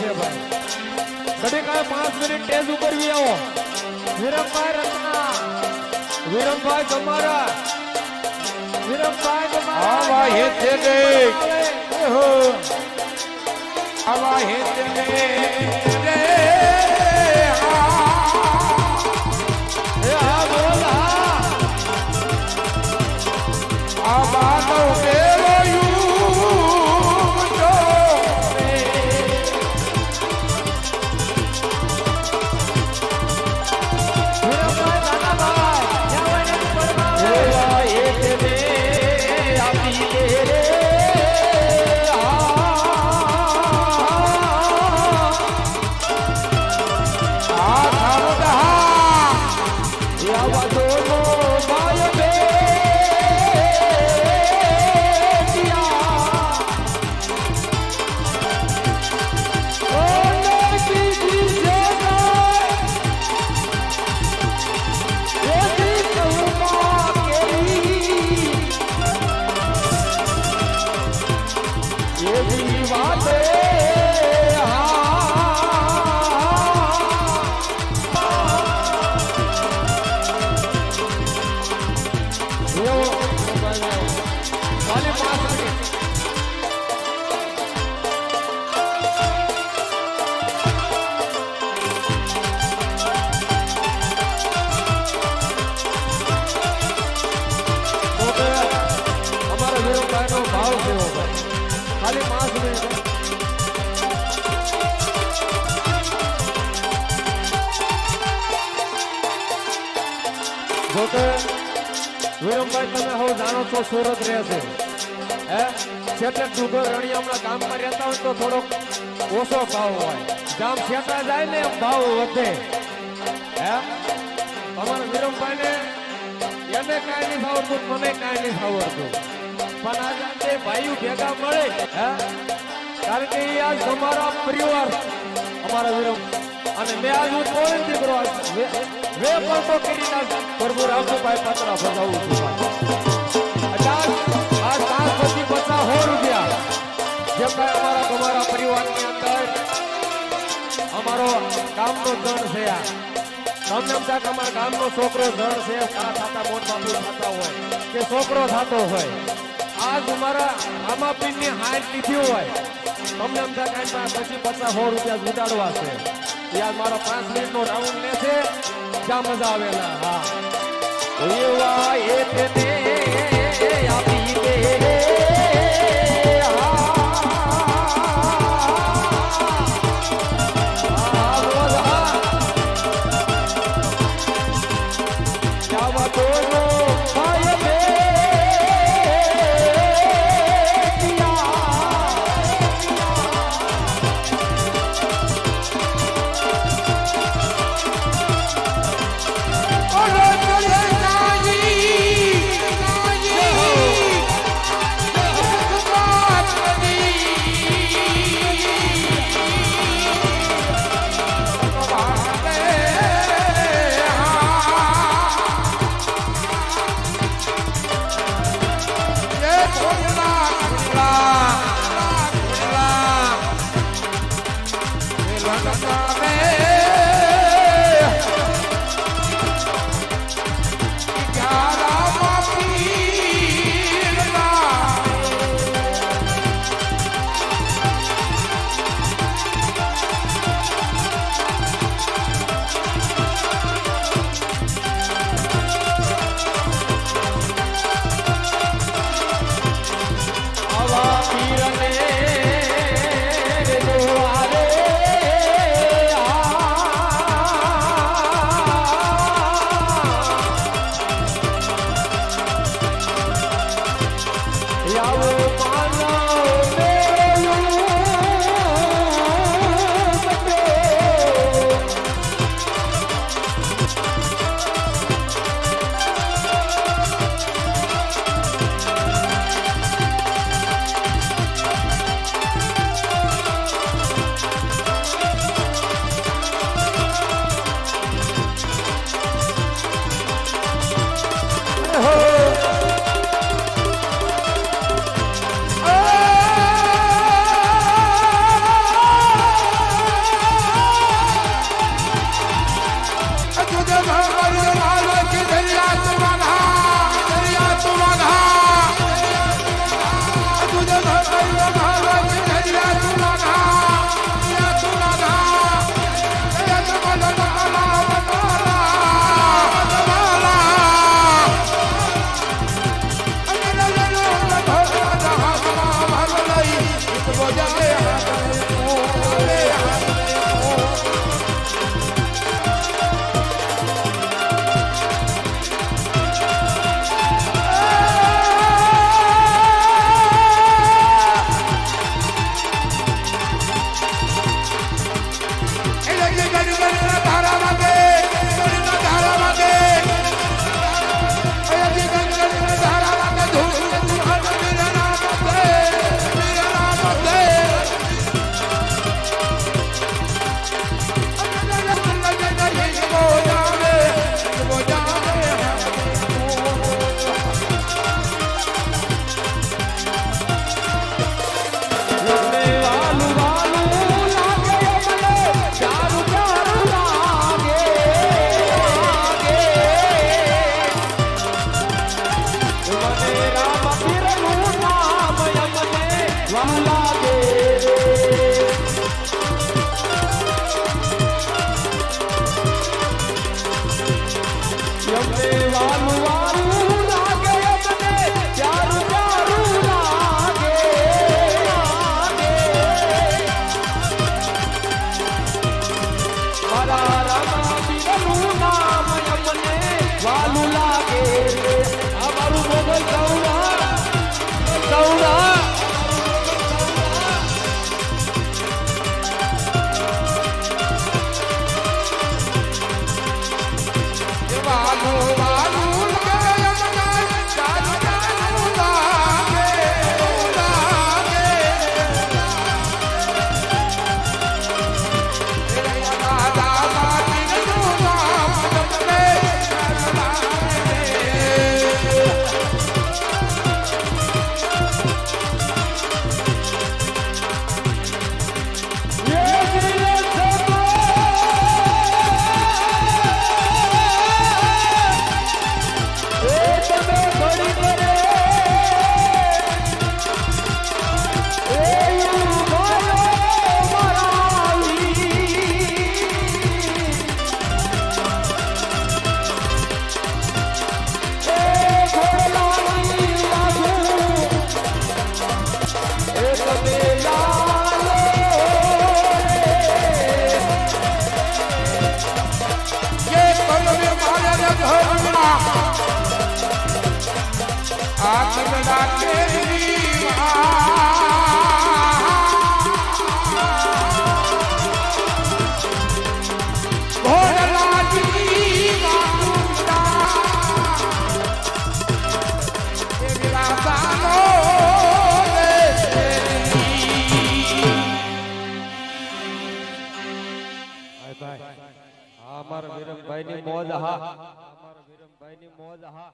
છે ભાઈ. ઘડી કાંઈ પાંચ મિનિટ તેજ ઉપર આવો. વિરમભાઈ રત્ના. વિરમભાઈ તમારા વિરમભાઈ આવા હેતે ને એહો આવા હેતે દે રે આ હવે સુરત રહે છે. હે? છેટે ડુગર રણિયામના ગામમાં રહેતા હોય તો થોડોક ઓછો ભાવ હોય. જામ છેટા જાય ને ભાવ વધે. હે? અમારા વિરમભાઈને એને કાંઈ નહીં ફાવતું મને કાંઈ નહીં ફાવતું પણ આજે આ બે ભાઈઓ ભેગા મળે, હે? કારણ કે એ આજ તમારા પરિવાર, અમારા વિરમ. અને મેં આજ હું કોઈ દીકરો આજ વે વે કરી નાખ. પ્રભુ રાજુભાઈ પાત્રા ભગાવું છું. અમારો કામનો જણ છે આ. તમને એમ અમારા ગામનો છોકરો જણ છે સારા ખાતા મોટ બાપુ થતા હોય. કે છોકરો થતો હોય. આજ અમારા આમાપીનની હાઈટ લીધી હોય. તમને એમ થાય કાંઈ પછી પચાસ સો રૂપિયા જુટાડવા છે. એ આજ મારો પાંચ મિનિટનો રાઉન્ડ લે છે. જ્યાં મજા આવેલા હા. એવા એકને આપી મોજ હા અમારા વિરમભાઈ ની મોજ હા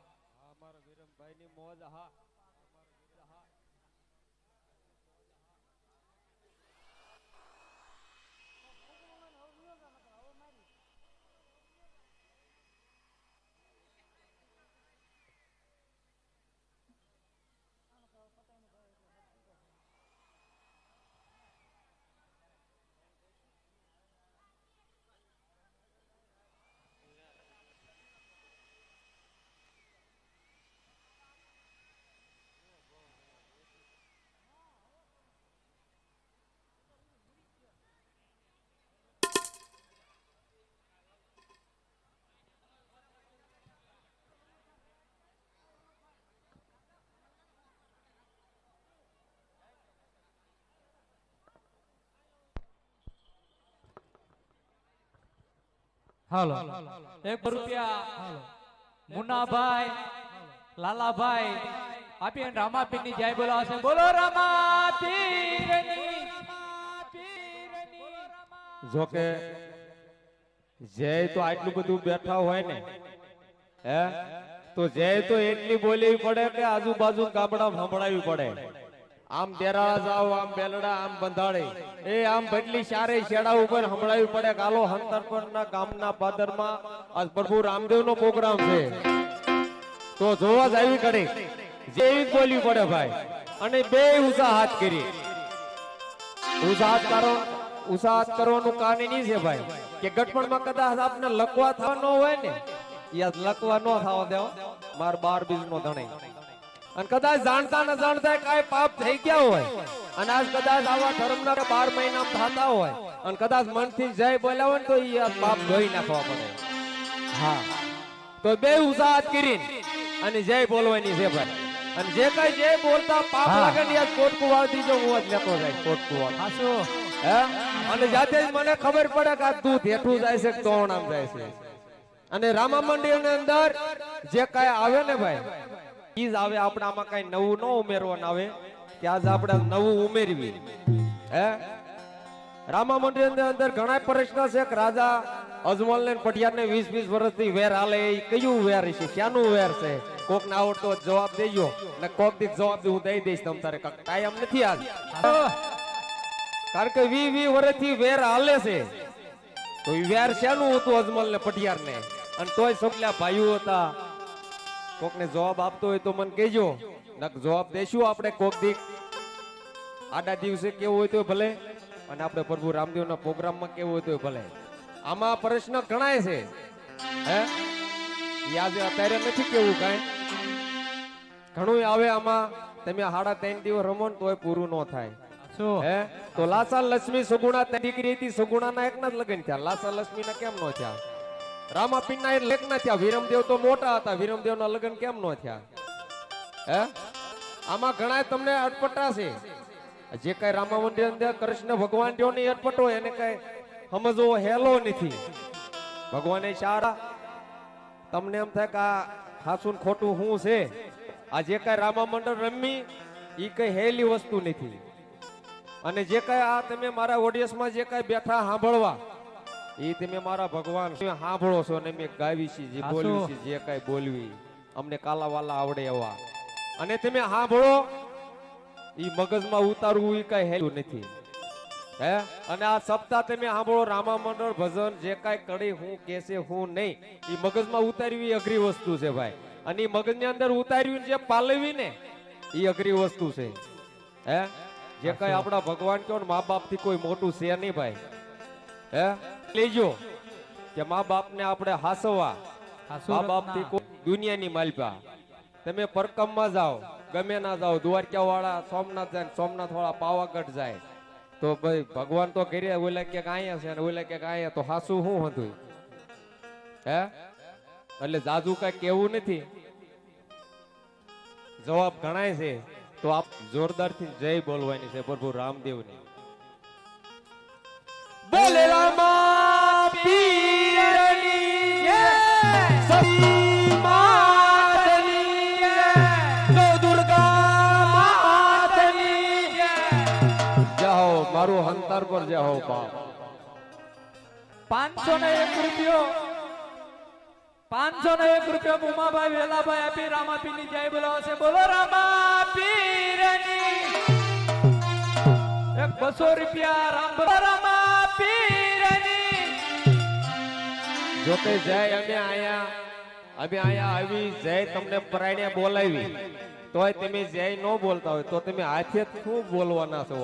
અમારા વિરમભાઈ ની મોજ હા હાલો. એક રૂપિયા. મુન્નાભાઈ, લાલાભાઈ, આપી રામાપીરની જય બોલાવશે. બોલો રામાપીર જોકે જય તો આટલું બધું બેઠા હોય ને, હે? તો જય તો એટલી બોલવી પડે કે આજુબાજુ ગામડા સંભળાવી પડે. આમ દેરાળા જાવ આમ બેલડા, આમ બંધાળે. એ આમ બદલી શારે શેડા ઉપર સંભળાવી પડે કાલો હંતરપરના ગામના પાદરમાં. આજ પ્રભુ રામદેવ નો પ્રોગ્રામ છે. તો જોવા જ આવી કડે જેવી બોલવી પડે ભાઈ. અને બે ઉત્સાહાત કરી. ઉત્સાહાત કરો ઉત્સાહાત કરવાનું કારણ નહીં છે ભાઈ, કે ગઠપણમાં કદાચ આપને લકવા થવાનો હોય ને. યાદ લકવા ન થવા દેવો. માર બાર બીજ નો ધણે. અને કદાચ જાણતા ન જાણતા કાંઈ પાપ થઈ ગયા હોય. અને આજ કદાચ આવા ધર્મના બાર મહિના થતા હોય. અને કદાચ મનથી જય બોલ્યા હોય ને તો એ પાપ ધોઈ નાખવા પડે. હા. તો બે ઉત્સાહાત કરીને અને જય બોલવાની છે ભાઈ. અને જે કઈ જય બોલતા પાપ. લાગે ને યાદ કોટ કુવાળ દીજો હું જ લેતો જાય કોટ હાસુ હે અને જાતે જ મને ખબર પડે કે આ દૂધ હેઠું જાય છે કે તોણામ જાય છે. અને રામા મંદિરની અંદર જે કાંઈ આવે ને ભાઈ ઈ આવે આપણે આમાં કઈ નવું ન ઉમેરવાનું આવે, કે આજ આપણે નવું ઉમેરવી. હે? રામા મંદિર અંદર ઘણા પ્રશ્ન છે કે રાજા અજમલ ને પટિયાર ને વીસ વીસ વર્ષથી વેર હાલે એ કયું વેર છે? ક્યાંનું વેર છે? કોક ના આવડતો જવાબ દેજો. ને કોકથી જવાબ હું દઈ દઈશ તમ તારે કાયમ નથી આજ કારણ કે વી વી વર્ષથી વેર હાલે છે. તો વેર શેનું હતું અજમલ ને પટિયાર ને અને તોય સગલા ભાઈઓ હતા. કોકને જવાબ આપતો હોય તો મને કહેજો. નક જવાબ દેશું આપણે કોક દીક આડા દિવસે કેવું હોય તો ભલે અને આપણે પ્રભુ રામદેવના પ્રોગ્રામમાં કેવું હોય તો ભલે. આમાં પ્રશ્ન ગણાય છે. હે? યાદ અત્યારે નથી કેવું કાંઈ. ઘણું આવે આમાં. તમે હાડા ત્રણ દિવસ રમો ને તોય પૂરું ન થાય. હે? તો લાસા લક્ષ્મી સુગુણા દીકરી હતી સુગુણાના એકના જ લગ્ન થયા. લાસા લક્ષ્મી ના કેમ નો થયા? રામાપીર ના લેખ ના થયા. વિરમદેવ તો મોટા હતા. વિરમદેવ ના લગ્ન કેમ ન થયા? આમાં ઘણા તમને અટપટા છે. જે કઈ રામા મંદિર કૃષ્ણ ભગવાન જો ની અટપટો એને કઈ સમજવો હેલો નથી. ભગવાને સારા તમને એમ થાય કે આ હાસુન ખોટું શું છે? આ જે કઈ રામા મંડળ રમી એ કઈ હેલી વસ્તુ નથી. અને જે કઈ આ તમે મારા ઓડિયન્સમાં જે કઈ બેઠા સાંભળવા એ તમે મારા ભગવાન સાંભળો છો ને મેં ગાવી છે જે બોલવી છે જે કઈ બોલવી. અમને કાલા વાલા આવડે એવા. અને તમે સાંભળો એ મગજમાં ઉતારવું એ કઈ હેલું નથી. હે? અને આ સપ્તાહ તમે સાંભળો રામા મંડળ ભજન જે કઈ કડી હું કેસે હું નહીં. એ મગજમાં ઉતારવી અઘરી વસ્તુ છે ભાઈ. અને ઈ મગજની અંદર ઉતારવી ને જે પાલવી ને એ અઘરી વસ્તુ છે. હે? જે કઈ આપણા ભગવાન કહો ને મા બાપથી કોઈ મોટું છે નહીં ભાઈ. હે? લેજો કે મા બાપ ને આપણે હાસવા મા બાપથી રત્ના. કોઈ દુનિયાની માલપા. તમે પરકમમાં જાઓ ગમે ના જાઓ દ્વારકા વાળા સોમનાથ જાય સોમનાથ વાળા પાવાગઢ જાય. તો ભાઈ ભગવાન તો કર્યા ઓલા ક્યાંક અહીંયા છે અને ઓલા ક્યાંક અહીંયા તો હાસુ શું હતું હે? એટલે જાજુ કઈ કેવું નથી. જવાબ ગણાય છે. તો આપ જોરદારથી જય બોલવાની છે પ્રભુ રામદેવની બોલે મારું હંતર પર જાઓ બાપ. પાંચસો ને એક રૂપિયો. પાંચસો ને એક રૂપિયો ઉમાભાઈ વેલાભાઈ આપી રામાપીરની જય બોલાવો છે બોલો રામાપીરની. એક બસો રૂપિયા રામ બોલો જોતે જય અમે આયા. અમે આયા આવી જય તમને પરાયણે બોલાવી. તોય તમે જય ન બોલતા હોય તો તમે હાથે શું બોલવાના છો?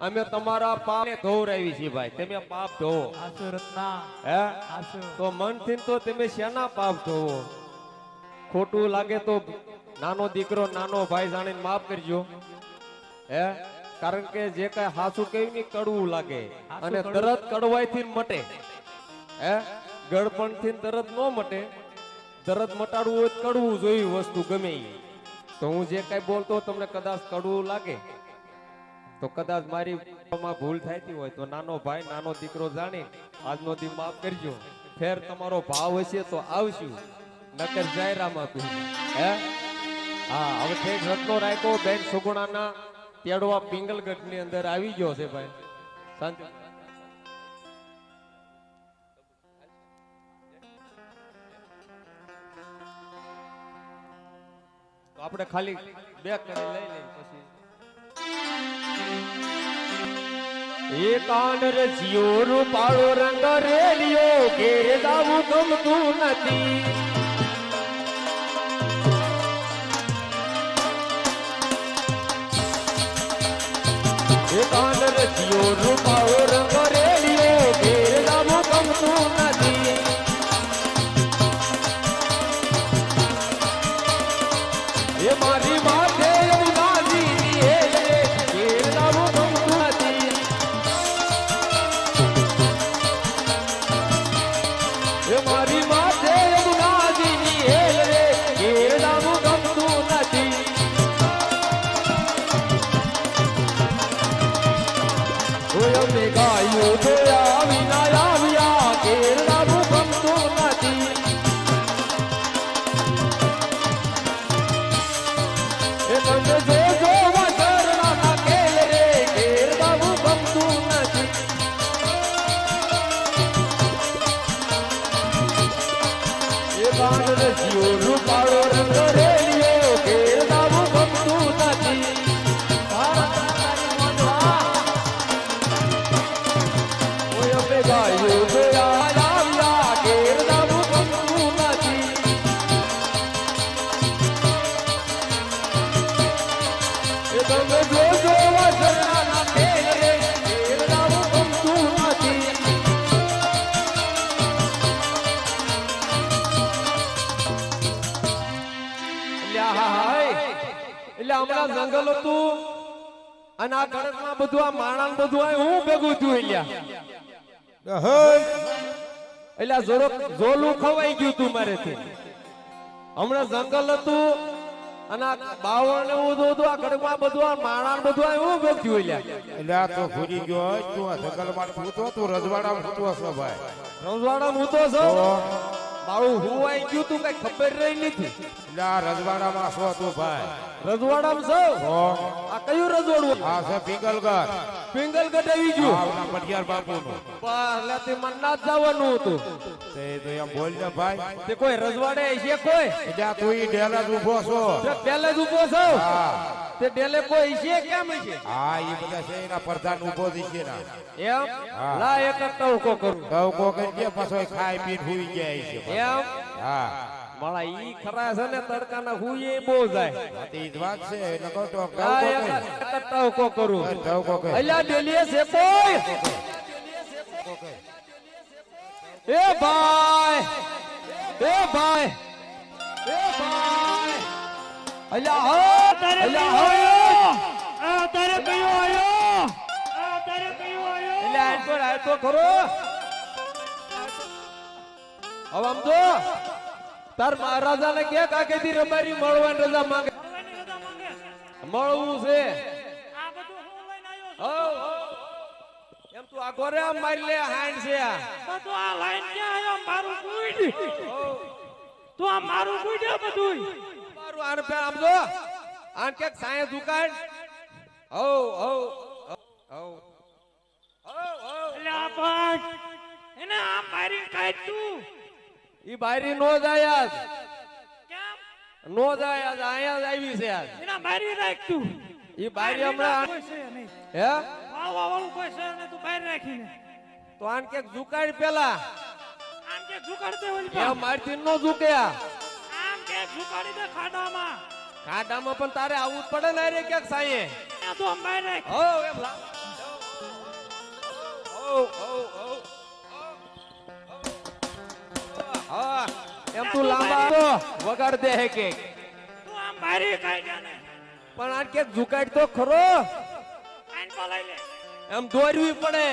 અમે તમારા પાપને ધોવરાવી છીએ ભાઈ. તમે પાપ ધોવો હે? તો મનથી તો તમે શેના પાપ ધોવો ખોટું લાગે તો નાનો દીકરો નાનો ભાઈ જાણીને માફ કરજો. હે? કારણ કે જે કઈ હાસુ કેવી ને કડવું લાગે? અને તરત કડવાયથી મટે. હે? ગળપણથી તરત ન મટે. તરત મટાડવું હોય કડવું જોયું વસ્તુ ગમે તો હું જે કઈ બોલતો તમને કદાચ કડવું લાગે. તો કદાચ મારી ભૂલ થતી હોય તો નાનો ભાઈ, નાનો દીકરો જાણી આજનો દી માફ કરજો. ફેર તમારો ભાવ હશે તો આવશું. નકર જય તું હે? હા, હવે ઠેક રત્નો રાખ્યો, બેન સુગુણાના તેડવા પિંગલગઢની અંદર આવી ગયો છે ભાઈ. શાંતિ. તો આપણે ખાલી બે કરી લઈ લઈ પછી. એ કાંડ રચ્યો રૂપાળો રંગ રેલિયો, ઘેરે દાવું ગમતું નથી. એ રજિયો રૂપાળો રંગ અમે ગાયું છે વિનાયા હમણાં જંગલ હતું. અને આ ગણકમાં બધું આ માણસ બધું આ હું ભેગું થયું એટલે જોરો જોલું ખવાઈ ગયું તું મારેથી. હમણાં જંગલ હતું અને આ બાવળ ને બધું આ ગણકમાં બધું આ માણસ બધું આ હું ભેગું થયું એટલે આ તો ભૂલી ગયો તું આ જંગલમાં તું રજવાડામાં ફૂટો છો ભાઈ. રંજવાડા હું તો છો મારું હું આઈ ગયું તું કઈ ખબર રહી નથી. એટલે આ રજવાડામાં છો તું ભાઈ? રજવાડામાં છો આ કયું રજવાડું? આ છે પિંગલગઢ. પિંગલગઢ આવી ગયું. આવના પટિયાર બાપુનું. પહેલાથી તે ના જ જવાનું હતું. તે તો એમ બોલ ને ભાઈ. તે કોઈ રજવાડે છે કોઈ? એટલે તું ઈ ડેલા જ ઊભો છો. પહેલે જ ઊભો છો? હા. તે ડેલે કોઈ છે કેમ છે હા ઈ બધા છે એના પ્રધાન ઊભો થઈ છે ના એમ હા. લા એક જ ટવકો કરું તો કો કઈ કે પાછો ખાઈ પીને હુઈ જાય છે એમ હા મારા ઈ ખરા છે ને તડકાના હુઈ એ બહુ જાય આ તો ઈ જ વાત છે નકો તો લા એક જ એક જ ટવકો કરું ટવકો કઈ અલ્યા ડેલીએ છે કોઈ એ ભાઈ એ ભાઈ એ ભાઈ અલ્યા હો અલ્યા હો તારે કયો આયો તારે કયો આયો એટલે આ તો તો ખરો. હવે આમ કે તાર મહારાજાને કે કાકેથી રબારી મળવાની રજા માંગે. મળવું છે. એમ તું આ ઘરે આમ મારી લે હાઈન છે આ. બધું આ લાઈન ક્યાં આયો મારું ગુઈડ તું આ મારું ગુઈડ બધું મારું આને પેલા આમ જો. આને કે સાયે દુકાન હો પણ એને આ મારી કાઢ તું ઈ બારી નો જાય આજ. કેમ? નો જાય આજ અહીંયા જ આવી છે આજ. એના મારી રાખ તું ઈ બારી હમણાં કોઈ છે નહીં હે? વાળું કોઈ છે ને તું બહાર રાખીને. તો આન કે ઝુકાડ પેલા. આમ કે ઝુકાડતે ઓલી એ પા. મારથી નો ઝુક્યા. આમ કે ઝુકાડી દે ખાડામાં. ખાડામાં પણ તારે આવવું જ પડે ને રે ક્યાંક સાયે. તો તું રાખ. હો એમ એમ તું લાંબા વગાડ દે હે કે પણ આ કે ઝુકાડ તો ખરો? એમ દોરવી પડે.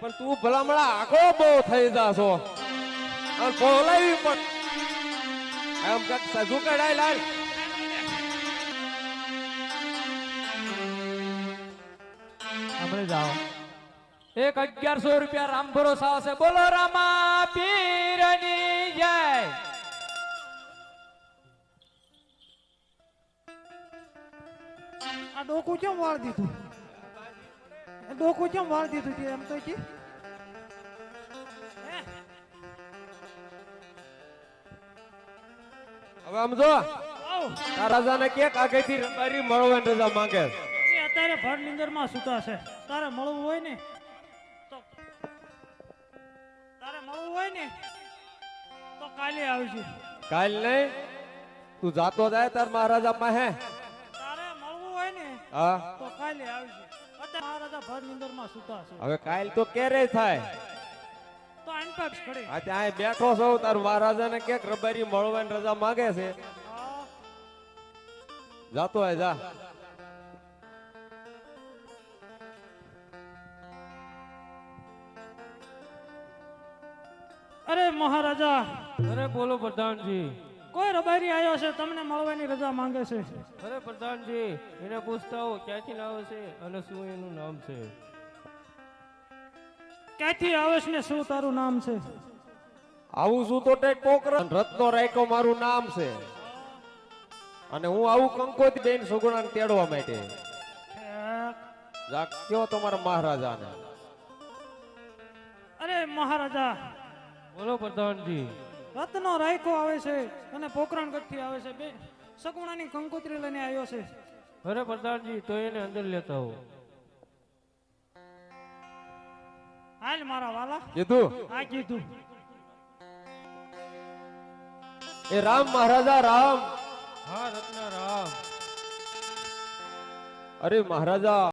પણ તું ભલામણા આખો બહુ થઈ જાશો. પોલાવી પણ. એમ ઝુકાડાય લાલ સાંભળી જાઓ. એક અગિયારસો રૂપિયા રામ ભરોસા હશે. બોલો રામા પીરની જય. આ ડોકું કેમ વાળ દીધું? ડોકું કેમ વાળ દીધું છે એમ તો કે? હવે આમ જો રાજાને કે આગળથી રબારી મળવાની રજા માંગે અત્યારે ભર નીંદરમાં સૂતા છે. તારે મળવું હોય ને? તો તારે મળવું હોય ને? તો કાલે આવજો. કાલ? નહીં તું જાતો જાય તાર મહારાજા પાસે તારે મળવું હોય ને? હા. તો કાલે આવજો. અત્યારે મહારાજા ભર નીંદરમાં સૂતા છે. હવે કાલ તો ક્યારે થાય. તો અનપક્ષ ખડે આ ત્યાં બેઠો છો તાર મહારાજાને કે રબારી મળવાની રજા માંગે છે. જાતો હે જા. અરે મહારાજા અરે બોલો પ્રધાનજી. કોઈ રબારી આવ્યો છે? તમને મળવાની રજા માંગે છે. અરે પ્રધાનજી એને પૂછતા હો ક્યાંથી લાવે છે અને શું એનું નામ છે? ક્યાંથી આવે છે ને શું તારું નામ છે? આવું શું તો ટેક પોકરો રત્નો રાયકો મારું નામ છે. અને હું આવું કંકોતી બેન સુગુણાને તેડવા માટે. ઠેક. જા કયો તમારા મહારાજાને. મહારાજા બોલો પ્રધાનજી. રત્નો રાયકો આવે છે અને પોકરણ ગઢથી આવે છે. બે સગુણાની કંકોત્રી લઈને આવ્યો છે. અરે પ્રધાનજી તો એને અંદર લેતા હો હાલ મારા વાલા. કીધું? આ કીધું. એ રામ મહારાજા રામ. હા રત્ના રામ. અરે મહારાજા.